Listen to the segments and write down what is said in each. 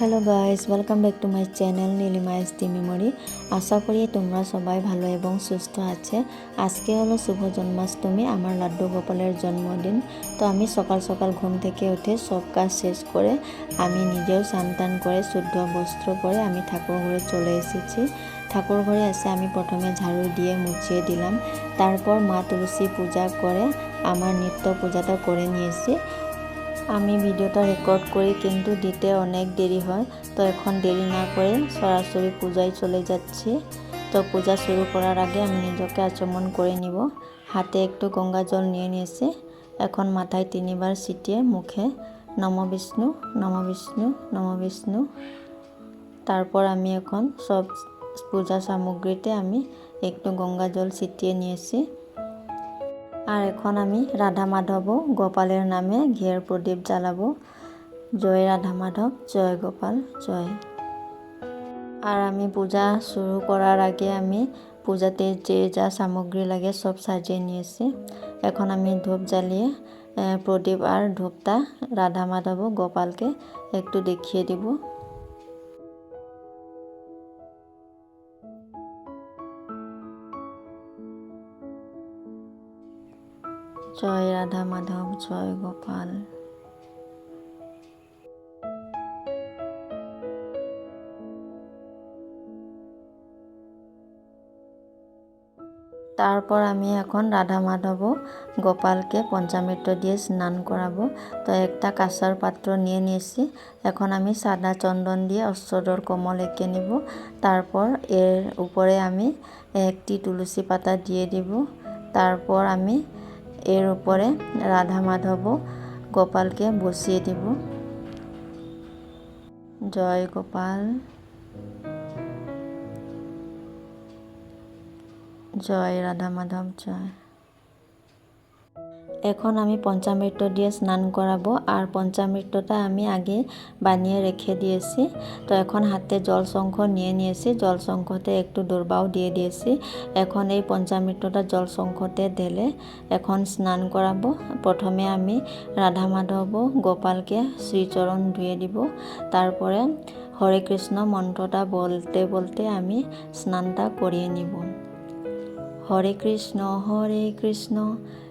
Hello guys welcome back to my channel Nilima S memory আশা করি তোমরা সবাই ভালো এবং সুস্থ আছে। আজকে হলো শুভ জন্মাষ্টমী, আমার লাড্ডু গোপালের জন্মদিন। তো আমি সকাল সকাল ঘুম থেকে উঠে সব কাজ শেষ করে আমি নিজেও স্নান করে, শুদ্ধ বস্ত্র পরে আমি ঠাকুর ঘরে চলে এসেছি। ঠাকুর ঘরে এসে আমি প্রথমে ঝাড়ু দিয়ে মুছিয়ে দিলাম। তারপর মা তুলসী পূজা করে আমার নিত্য পূজাটা করে নিয়েছি। আমি ভিডিওটা রেকর্ড করি, কিন্তু দিতে অনেক দেরি হয়। তো এখন দেরি না করে সরাসরি পূজায় চলে যাচ্ছি। তো পূজা শুরু করার আগে আমি নিজেকে আচমন করে নিব। হাতে একটু গঙ্গা জল নিয়ে নিয়েছি। এখন মাথায় তিনবার ছিটিয়ে মুখে, নম বিষ্ণু নম বিষ্ণু নম বিষ্ণু। তারপর আমি এখন সব পূজা সামগ্রীতে আমি একটু গঙ্গা জল ছিটিয়ে নিয়েছি। আর এখন আমি রাধা মাধব, গোপালের নামে ঘিয়ের প্রদীপ জ্বালাবো। জয় রাধা মাধব, জয় গোপাল, জয়। আর আমি পূজা শুরু করার আগে আমি পূজাতে যে যা সামগ্রী লাগে সব সাজিয়ে নিয়েছি। এখন আমি ধূপ জ্বালিয়ে প্রদীপ আর ধূপটা রাধা মাধব, গোপালকে একটু দেখিয়ে দিব। জয় রাধা মাধব, জয় গোপাল। তারপর আমি এখন রাধা মাধব গোপালকে পঞ্চামৃত দিয়ে স্নান করাবো। তো একটা কাঁসার পাত্র নিয়ে নিয়েছি। এখন আমি সাদা চন্দন দিয়ে অশ্বদর কমল এঁকে নিব। তারপর এর উপরে আমি একটি তুলসী পাতা দিয়ে দিব। তারপর আমি এর উপরে রাধা মাধব গোপালকে বসিয়ে দিব। জয় গোপাল। জয় রাধা মাধব জয়। এখন আমি পঞ্চামৃত দিয়ে স্নান করাবো আর পঞ্চামৃতটা আমি আগে বানিয়ে রেখে দিয়েছি। তো এখন হাতে জল শঙ্খ নিয়ে নিয়েছি। জল শঙ্খতে একটু দুর্বাও দিয়ে দিয়েছি। এখন এই পঞ্চামৃতটা জল শঙ্খতে ঢেলে এখন স্নান করাবো। প্রথমে আমি রাধা মাধব গোপালকে শ্রীচরণ ধুয়ে দিব। তারপরে হরে কৃষ্ণ মন্ত্রটা বলতে বলতে আমি স্নানটা করিয়ে নিব। হরে কৃষ্ণ হরে কৃষ্ণ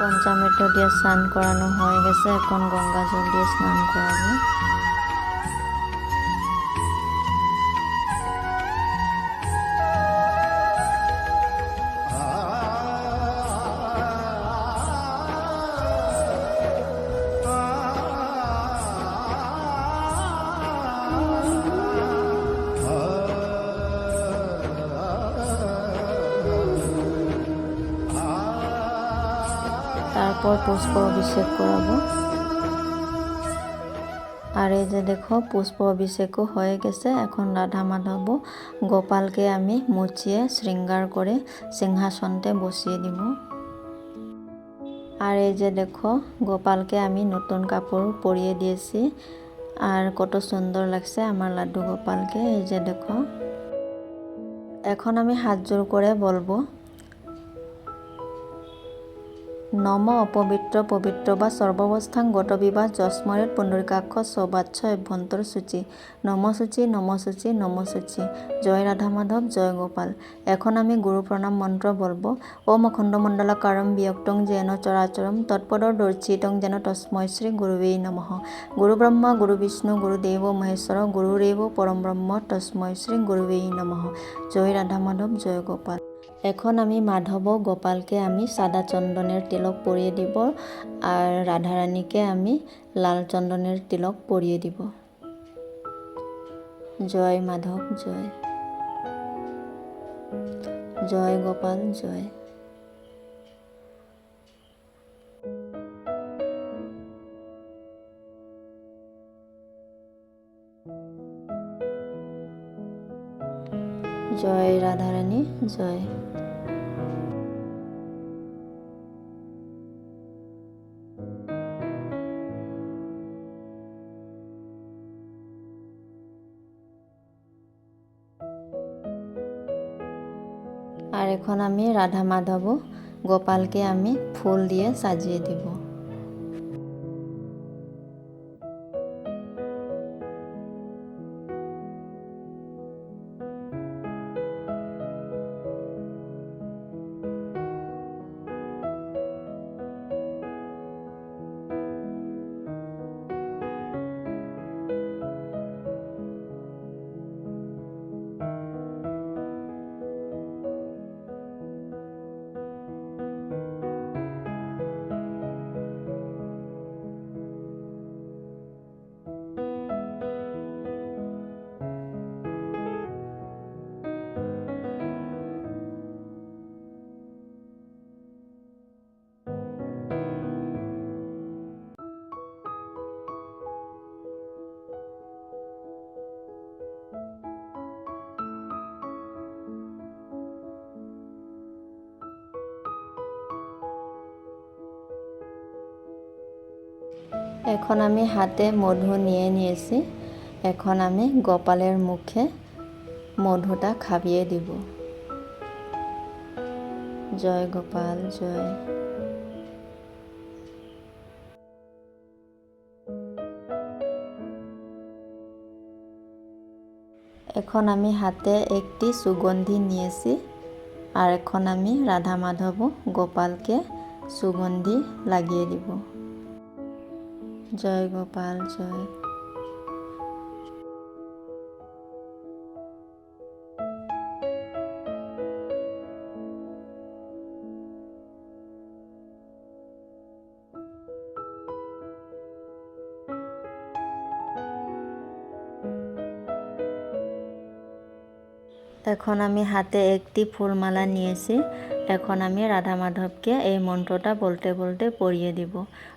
পঞ্চামৃত দিয়ে স্নান করানো হয়ে গেছে এখন গঙ্গা জল দিয়ে স্নান করাবো পুষ্প অভিষেক করাবো। আর এই যে দেখো, পুষ্প অভিষেকও হয়ে গেছে। এখন রাধা মাধব গোপালকে আমি মুচিয়ে শৃঙ্গার করে সিংহাসনতে বসিয়ে দিব। আর এই যে দেখো, গোপালকে আমি নতুন কাপড় পরিয়ে দিয়েছি। আর কত সুন্দর লাগছে আমার লাড্ডু গোপালকে, এই যে দেখো। এখন আমি হাত জোর করে বলব নম অপবিত্র পবিত্র বা সর্বাবস্থান গত বিবাহ যস্মরেত পুণ্ডরিকাক্ষ সৌবাচ্য অভ্যন্তর সূচি। নম সূচি নম সূচি নম সূচি। জয় রাধা মাধব, জয় গোপাল। এখন আমি গুরু প্রণাম মন্ত্র বলব। ওম অখণ্ডমণ্ডলাকারম বিয়ক্তং যেন চরাচরম তৎপদর দর্শিতং যেন তস্মৈ শ্রী গুরুবেই নমঃ। গুরু ব্রহ্মা গুরু বিষ্ণু গুরুদেব মহেশ্বর গুরুরেব পরম ব্রহ্ম তস্মৈ শ্রী গুরুবেই নমঃ। জয় রাধা মাধব, জয় গোপাল। এখন আমি মাধব, গোপালকে আমি সাদা চন্দনের তিলক পরিয়ে দিব আর রাধারানীকে আমি লাল চন্দনের তিলক পরিয়ে দিব। জয় মাধব, জয়। জয় গোপাল, জয়। জয় রাধারানী, জয়। আর এখন আমি রাধা মাধব গোপালকে আমি ফুল দিয়ে সাজিয়ে দিব। এখন আমি হাতে মধু নিয়ে নিয়েছি। এখন আমি গোপালের মুখে মধুটা খাবিয়ে দিব। জয় গোপাল, জয়। এখন আমি হাতে একটি সুগন্ধি নিয়েছি আর এখন আমি রাধা মাধব গোপালকে সুগন্ধি লাগিয়ে দিব। জয় গোপাল জয় এখন আমি হাতে একটি ফুলমালা নিয়েছি। এখন আমি রাধা মাধবকে এই মন্ত্রটা বলতে বলতে পড়িয়ে দিব।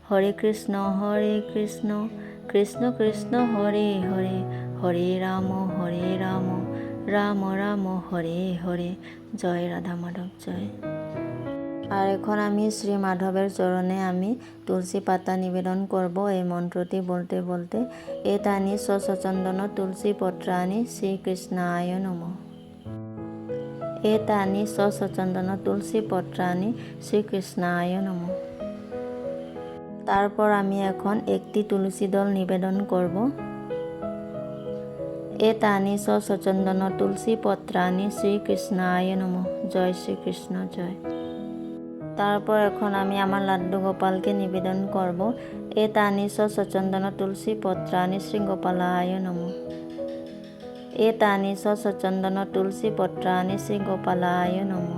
হরে কৃষ্ণ হরে কৃষ্ণ কৃষ্ণ কৃষ্ণ, হরে হরে হরে রাম হরে রাম রাম রাম, হরে হরে। জয় রাধা মাধব জয়। আর এখন আমি শ্রী মাধবের চরণে আমি তুলসী পাতা নিবেদন করব। এই মন্ত্রটি বলতে বলতে এ তানি সচন্দন তুলসী পত্রানি শ্রীকৃষ্ণায় নমঃ। এতানি সচন্দন তুলসী পত্রানি শ্রীকৃষ্ণায় নম তারপর আমি এখন একটি তুলসী দল নিবেদন করব। এতানি সচন্দন তুলসী পত্রানি শ্রীকৃষ্ণায় নম। জয় শ্রীকৃষ্ণ, জয়। তারপর এখন আমি আমার লাড্ডু গোপালকে নিবেদন করব। এ তানি সচন্দন তুলসী পত্রানি শ্রী গোপালায় নম। এই তানিছ স্বচন্দন তুলসী পত্ৰানি শ্ৰী গোপালায় নম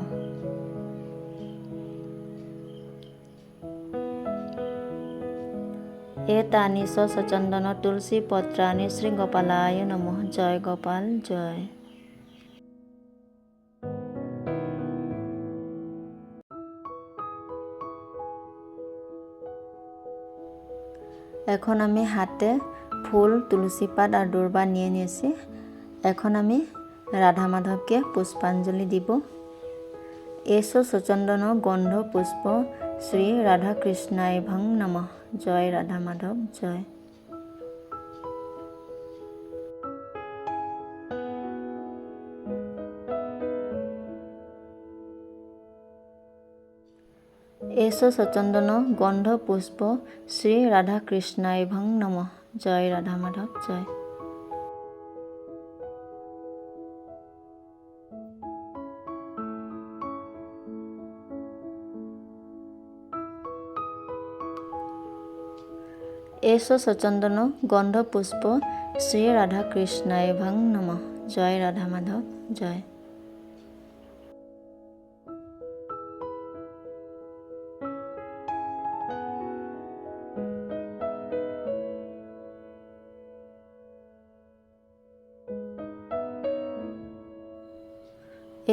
এ তানিছ স্বচন্দন তুলসী পত্ৰানি শ্ৰী গোপালায় নম জয় গোপাল জয় এখন আমি হাতে ফুল তুলসী পাত আৰু দূৰ্বা নিয়ে নিছে এখন আমি রাধা মাধবকে পুষ্পাঞ্জলি দিব। এসো সচন্দন গন্ধ পুষ্প শ্রী রাধা কৃষ্ণায় ভং নম। জয় রাধা মাধব জয়। এসো সচন্দন গন্ধ পুষ্প শ্রী রাধা কৃষ্ণায় ভং নম। জয় রাধা মাধব জয়। এসো সচন্দন, গন্ধ পুষ্প, শ্রী রাধা কৃষ্ণায় ভং নম। জয় রাধা মাধব জয়।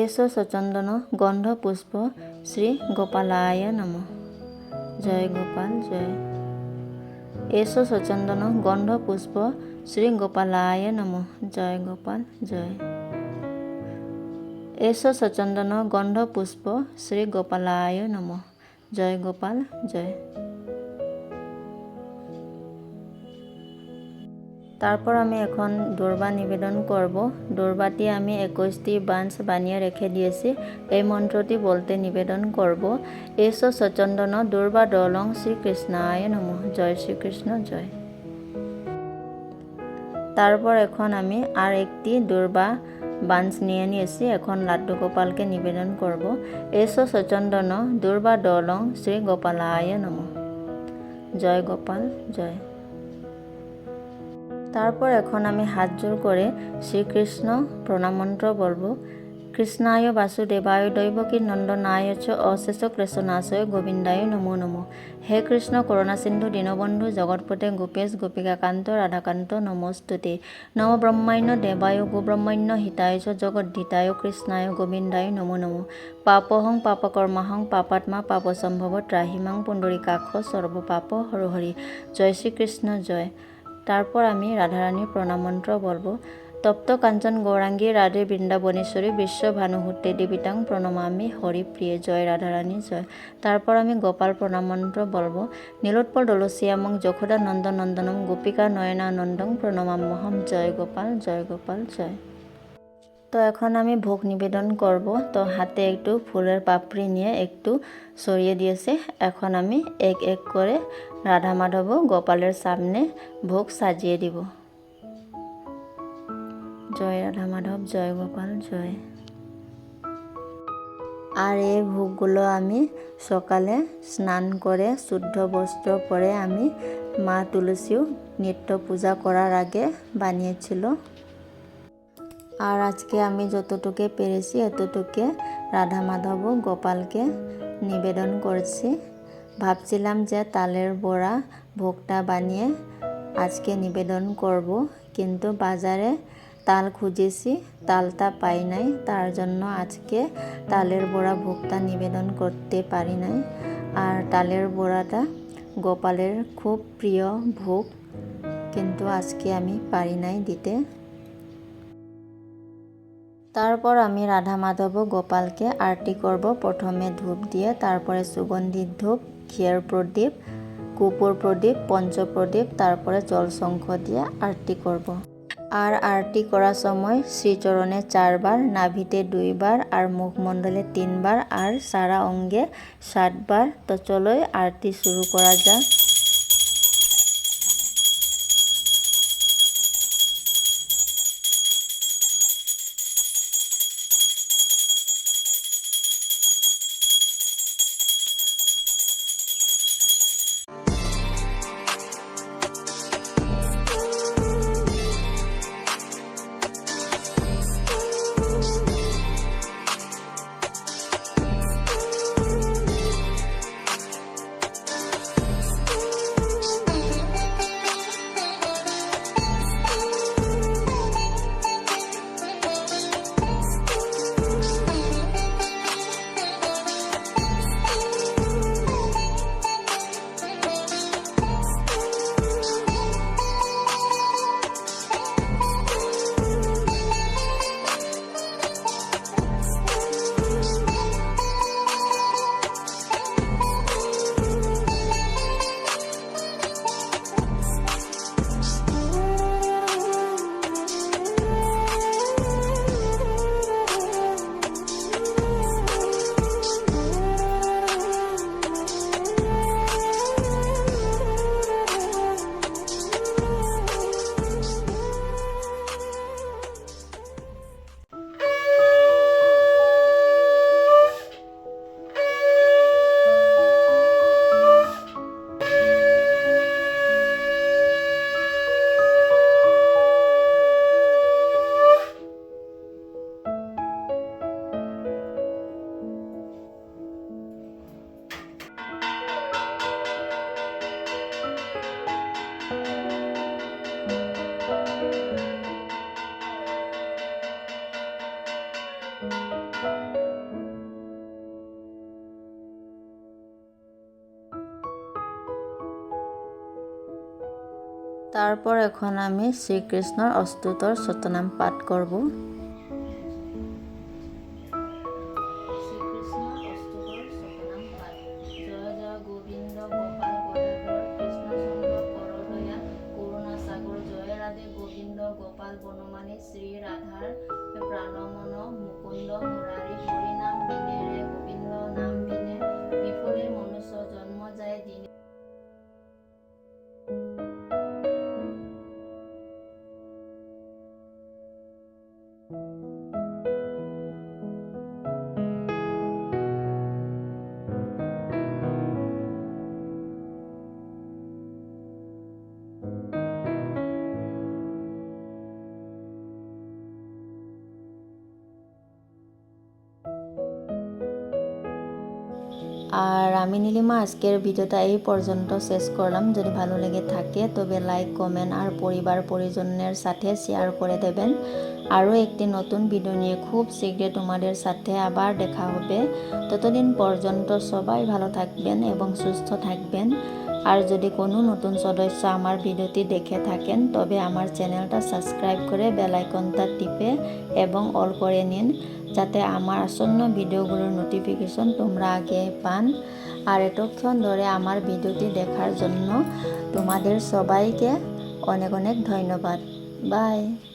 এসো সচন্দন, গন্ধ পুষ্প, শ্রী গোপালায় নম। জয় গোপাল, জয়। এসো সচন্দন গন্ধ পুষ্প শ্রী গোপালায় নম। জয় গোপাল, জয়। এস সচন্দন গন্ধ পুষ্প শ্রী গোপালায় নম। জয় গোপাল, জয়। তারপর আমি এখন দোরবা নিবেদন করব। দোরবাটি আমি একুশটি বাঞ্চ বানিয়ে রেখে দিয়েছি। এই মন্ত্রটি বলতে নিবেদন করব। এসো সচন্দন, দুর্বা দলং শ্রীকৃষ্ণায় নম। জয় শ্রীকৃষ্ণ, জয়। তারপর এখন আমি আর একটি দুর্বা বাঞ্চ নিয়ে নিয়েছি। এখন লাড্ডু গোপালকে নিবেদন করব। এসো সচন্দন, দুর্বা দলং শ্রী গোপালায় নম। জয় গোপাল, জয়। তারপর এখন আমি হাত জোর করে শ্রীকৃষ্ণ প্রণামন্ত্র বলবো। কৃষ্ণায় বাসুদেবায় দৈবকী নন্দনায় চ অশেষ কৃষ্ণাশয় গোবিন্দায় নমো নমো। হে কৃষ্ণ করুণা সিন্ধু দীনবন্ধু জগৎপতে গোপেশ গোপিকাকান্ত রাধাকান্ত নমস্তুতে। নম ব্রহ্মাণ্য দেবায় গোব্রহ্মাণ্য হিতায় চ জগদ্ধিতায় কৃষ্ণায় গোবিন্দায় নমো নমো। পাপহং পাপকর্মাহং পাপাত্মা পাপসম্ভৱ ত্ৰাহিমাং পুণ্ডৰীকাক্ষ সৰ্বপাপ হৰ হৰি জয় শ্ৰীকৃষ্ণ জয়। তারপর আমি রাধারানীর প্রণামন্ত্র বলব। তপ্ত কাঞ্চন গৌরাঙ্গী, রাধে বৃন্দাবনেশ্বরী বিশ্ব ভানুহূর্তে দেবীতাং প্রণমামি, হরিপ্রিয়ে জয়, রাধারানী জয়। তারপর আমি গোপাল প্রণামন্ত্র বলব। নীলোৎপল দলসিয়ামং যশোদা নন্দন নন্দনম গোপিকা নয়নানন্দং প্রণমাম্যহম জয় গোপাল জয় গোপাল, জয়। তো এখন আমি ভোগ নিবেদন করব। তো হাতে একটু ফুলের পাপড়ি নিয়ে একটু সরিয়ে দিয়েছে। এখন আমি এক এক করে রাধা মাধব গোপালের সামনে ভোগ সাজিয়ে দিব। জয় রাধা মাধব জয় গোপাল, জয়। আর এই ভোগগুলো আমি সকালে স্নান করে শুদ্ধ বস্ত্র পরে আমি মা তুলসীও নিত্য পূজা করার আগে বানিয়েছিল। আর আজকে আমি যতটুকু পেরেছি, এতটুকু রাধা মাধব গোপালকে নিবেদন করছি। ভাবছিলাম যে তালের বড়া, ভোগটা বানিয়ে আজকে নিবেদন করব, কিন্তু বাজারে তাল খুঁজেছি, তালটা পাই নাই, তার জন্য আজকে তালের বড়া, ভোগটা নিবেদন করতে পারি নাই। আর তালের বড়াটা গোপালের খুব প্রিয় ভোগ, কিন্তু আজকে আমি পারি নাই দিতে। তারপর আমি রাধা মাধব গোপালকে আরতি করব, প্রথমে ধূপ দিয়ে, তারপরে সুগন্ধি ধূপ ঘিয়ের প্রদীপ, কুপুর প্রদীপ, পঞ্চপ্রদীপ, তারপরে জলশঙ্খ দিয়ে আরতি করব। আর আরতি করার সময় শ্রীচরণে চারবার, নাভিতে দুইবার, আর মুখমণ্ডলে তিনবার, আর সারা অঙ্গে সাতবার তো চলোই, আরতি শুরু করা যাক তারপর এখন আমি শ্রীকৃষ্ণর অস্তুতর শতনাম পাঠ করব। আমি নীলিমা, আজকের ভিডিওটা এই পর্যন্ত শেষ করলাম। যদি ভালো লেগে থাকে, তবে লাইক, কমেন্ট আর পরিবার পরিজনের সাথে শেয়ার করে দেবেন। আরও একটি নতুন ভিডিও নিয়ে খুব শীঘ্রই তোমাদের সাথে আবার দেখা হবে। ততদিন পর্যন্ত সবাই ভালো থাকবেন এবং সুস্থ থাকবেন। আর যদি কোনো নতুন সদস্য আমার ভিডিওটি দেখে থাকেন, তবে আমার চ্যানেলটা সাবস্ক্রাইব করে বেল আইকনটা টিপে এবং অল করে নিন, যাতে আমার আসন্ন ভিডিওগুলোর নোটিফিকেশন তোমরা আগে পান। আর এতক্ষণ ধরে আমার ভিডিওটি দেখার জন্য তোমাদের সবাইকে অনেক অনেক ধন্যবাদ। বাই।